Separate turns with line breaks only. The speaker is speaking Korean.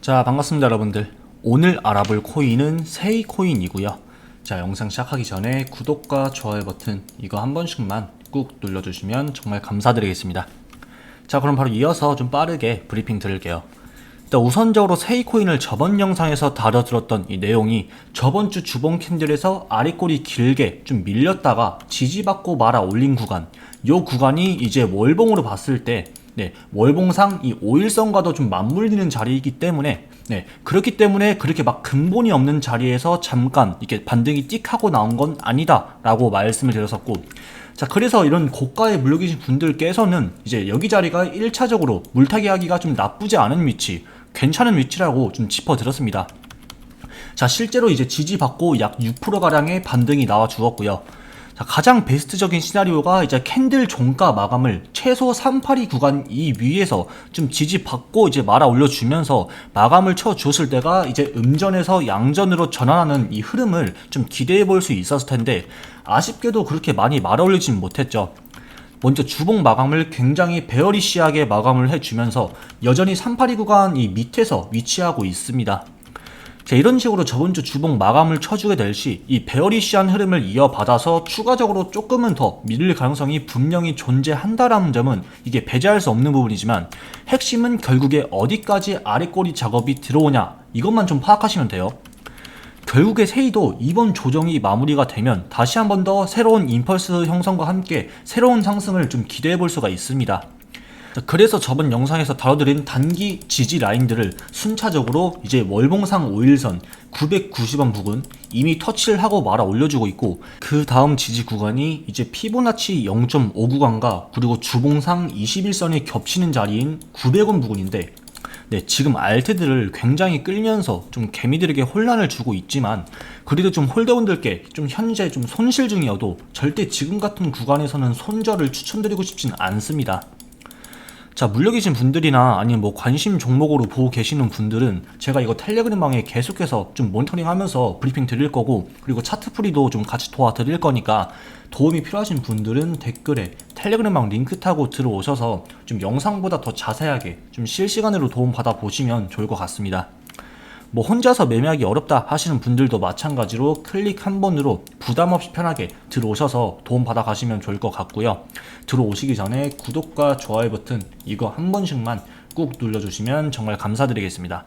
자 반갑습니다 여러분들. 오늘 알아볼 코인은 세이 코인이고요. 자 영상 시작하기 전에 구독과 좋아요 버튼 이거 한 번씩만 꾹 눌러주시면 정말 감사드리겠습니다. 자 그럼 바로 이어서 좀 빠르게 브리핑 드릴게요. 일단 우선적으로 세이 코인을 저번 영상에서 다뤄들었던 이 내용이 저번 주 주봉 캔들에서 아래꼬리 길게 좀 밀렸다가 지지받고 말아 올린 구간. 요 구간이 이제 월봉으로 봤을 때 네, 월봉상 이 5일선과도 좀 맞물리는 자리이기 때문에 네, 그렇기 때문에 그렇게 막 근본이 없는 자리에서 잠깐 이렇게 반등이 띡 하고 나온 건 아니다라고 말씀을 드렸었고 자, 그래서 이런 고가에 물려 계신 분들께서는 이제 여기 자리가 1차적으로 물타기 하기가 좀 나쁘지 않은 위치, 괜찮은 위치라고 좀 짚어드렸습니다. 자, 실제로 이제 지지받고 약 6%가량의 반등이 나와 주었고요. 자, 가장 베스트적인 시나리오가 이제 캔들 종가 마감을 최소 382 구간 이 위에서 좀 지지받고 이제 말아 올려주면서 마감을 쳐 주었을 때가 이제 음전에서 양전으로 전환하는 이 흐름을 좀 기대해 볼 수 있었을 텐데 아쉽게도 그렇게 많이 말아 올리진 못했죠. 먼저 주봉 마감을 굉장히 베어리시하게 마감을 해주면서 여전히 382 구간 이 밑에서 위치하고 있습니다. 자, 이런 식으로 저번 주 주봉 마감을 쳐주게 될 시 이 베어리시한 흐름을 이어받아서 추가적으로 조금은 더 밀릴 가능성이 분명히 존재한다라는 점은 이게 배제할 수 없는 부분이지만 핵심은 결국에 어디까지 아래꼬리 작업이 들어오냐 이것만 좀 파악하시면 돼요. 결국에 세이도 이번 조정이 마무리가 되면 다시 한 번 더 새로운 임펄스 형성과 함께 새로운 상승을 좀 기대해 볼 수가 있습니다. 자, 그래서 저번 영상에서 다뤄드린 단기 지지 라인들을 순차적으로 이제 월봉상 5일선 990원 부근 이미 터치를 하고 말아 올려주고 있고 그 다음 지지 구간이 이제 피보나치 0.5 구간과 그리고 주봉상 21선이 겹치는 자리인 900원 부근인데 네, 지금 알트들을 굉장히 끌면서 좀 개미들에게 혼란을 주고 있지만 그래도 좀 홀더분들께 좀 현재 좀 손실 중이어도 절대 지금 같은 구간에서는 손절을 추천드리고 싶진 않습니다. 자, 물려 계신 분들이나 아니면 뭐 관심 종목으로 보고 계시는 분들은 제가 이거 텔레그램방에 계속해서 좀 모니터링 하면서 브리핑 드릴 거고 그리고 차트 풀이도 좀 같이 도와드릴 거니까 도움이 필요하신 분들은 댓글에 텔레그램방 링크 타고 들어오셔서 좀 영상보다 더 자세하게 좀 실시간으로 도움 받아 보시면 좋을 것 같습니다. 뭐 혼자서 매매하기 어렵다 하시는 분들도 마찬가지로 클릭 한 번으로 부담 없이 편하게 들어오셔서 도움 받아 가시면 좋을 것 같고요. 들어오시기 전에 구독과 좋아요 버튼 이거 한 번씩만 꾹 눌러주시면 정말 감사드리겠습니다.